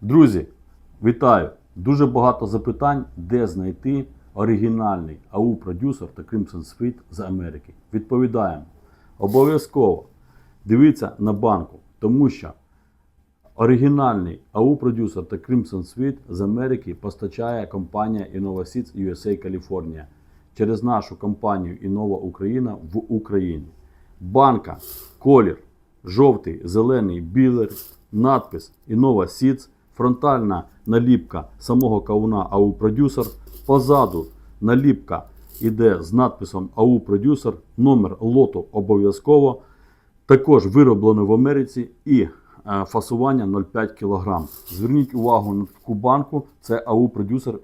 Друзі, вітаю! Дуже багато запитань, де знайти оригінальний АУ продюсер та Crimson Sweet з Америки. Відповідаємо. Обов'язково дивіться на банку, тому що оригінальний АУ продюсер та Crimson Sweet з Америки постачає компанія Innova Seeds USA California через нашу компанію Innova Україна в Україні. Банка, колір, жовтий, зелений, білий, надпис Innova Seeds, фронтальна наліпка самого кавуна АУ продюсер. Позаду наліпка іде з надписом АУ продюсер, номер лоту обов'язково. Також вироблено в Америці і е, фасування 0,5 кг. Зверніть увагу на таку банку, це АУ продюсер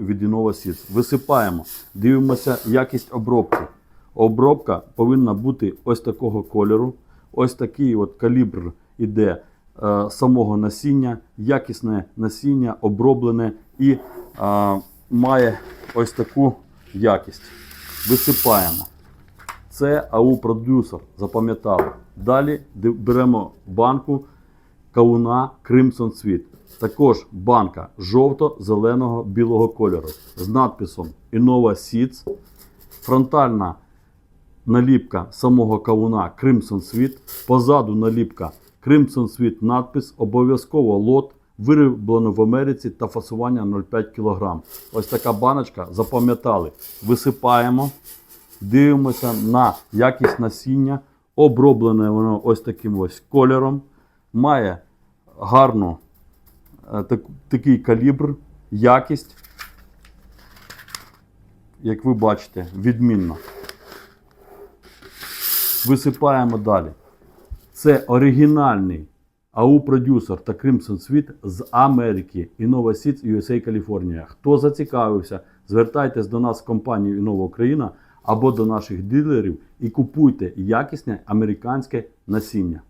від Innova. Висипаємо, дивимося якість обробки. Обробка повинна бути ось такого кольору. Ось такий от калібр іде самого насіння, якісне насіння, оброблене і е, має ось таку якість. Висипаємо. Це АУ продюсер, запам'ятали. Далі беремо банку кавуна Crimson Sweet. Також банка жовто-зеленого білого кольору з надписом Innova Seeds. Фронтальна наліпка самого кавуна Crimson Sweet. Позаду наліпка Crimson Sweet надпис. Обов'язково лот. Вироблено в Америці та фасування 0,5 кг. Ось така баночка. Запам'ятали. Висипаємо. Дивимося на якість насіння. Оброблене воно ось таким ось кольором. Має гарну е, так- такий калібр, якість. Як ви бачите, відмінно. Висипаємо далі. Це оригінальний АУ продюсер та Crimson Світ з Америки Innova Seeds USA Каліфорнія. Хто зацікавився, звертайтесь до нас в компанію Innova Україна або до наших дилерів і купуйте якісне американське насіння.